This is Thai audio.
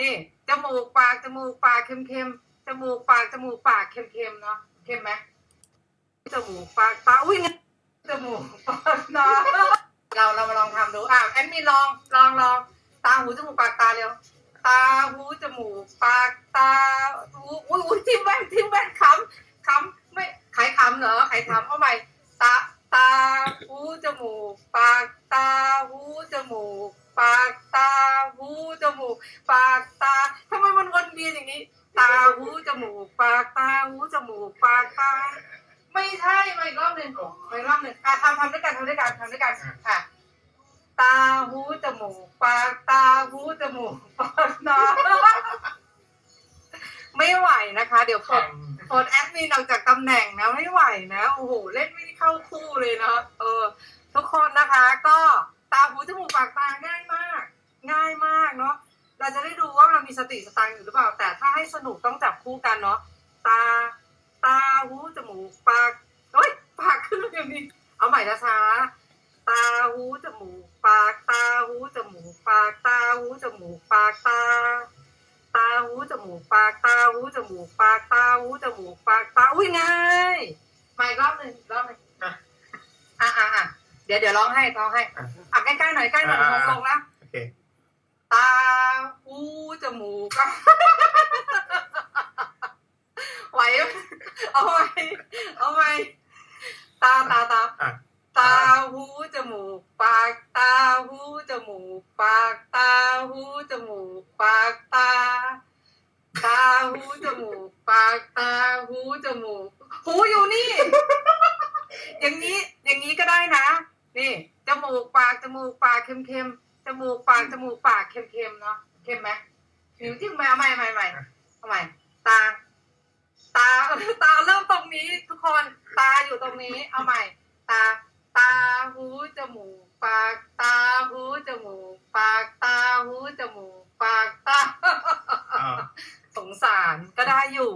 นี่จมูกปากจมูกปากเค็มๆจมูกปากจมูกปากเค็มๆเนาะเค็มไหมจมูกปากตาอุ้ยจมูกปากตาเราเรามาลองทำดูอะแอนมีลองลองลองตาหูจมูกปากตาเร็วตาหูจมูกปากตาหูอุ้ยอุ้ยทิมแว่นทิมแว่นขำขำไม่ขายขำเหรอขายขำเอาใหม่ตาตาหูจมูกปากตาหูจมูก ปากตาหูจมูก ปากตาทำไมมันวนเวียนอย่างนี้ ตาหูจมูก ปากตาหูจมูก ปากตา ไม่ใช่มาอีกรอบหนึ่งมาอีกรอบหนึ่งอะทำทำด้วยกันทำด้วยกันทำด้วยกันอะ ตาหูจมูก ปากตาหูจมูก ปากตา ไม่ไหวนะคะ เดี๋ยวปลดปลดแอดมินออกจากตำแหน่งนะไม่ไหวนะโอ้โหเล่นไม่ได้เข้าคู่เลยนะเออ ทุกคนนะคะก็ มีสติสตังค์อยู่หรือเปล่า แต่ถ้าให้สนุกต้องจับคู่กันเนาะตา ตาหูจมูกปากเฮ้ยปากขึ้นมาอย่างนี้เอาใหม่ช้าๆตาหูจมูกปากตาหูจมูกปากตาหูจมูกปากตา ตาหูจมูกปากตาหูจมูกปากตาหูจมูกปากตาอุ้ยง่ายมาอีกรอบหนึ่งอีกรอบหนึ่งอะอะอะอะเดี๋ยวเดี๋ยวร้องให้ร้องให้อะอะใกล้ๆหน่อยใกล้หน่อยอ่าลงๆนะโอเคตาหูจ มูกไหวไหมเอาไหมเอาไหมตาตาตาอะตาหูจมูก ปากตาหูจมูก ปากตาหูจมูก ปากตา ตาหูจมูก ปากตาหูจมูก หูอยู่นี่ อย่างนี้ อย่างนี้ก็ได้นะ นี่จมูกปากจมูกปากเค็มๆจมูกปากจมูกปากเค็มๆเนาะเค็มไหม นิ้วที่มมาใหม่ใหม่ใหม่ใหม่ตา ตาตาเริ่มตรงนี้ ทุกคนตาอยู่ตรงนี้ เอาใหม่ ตา ตาหูจมูกปากตาหูจมูกปากตาหูจมูกปากตาสงสารก็ได้อยู่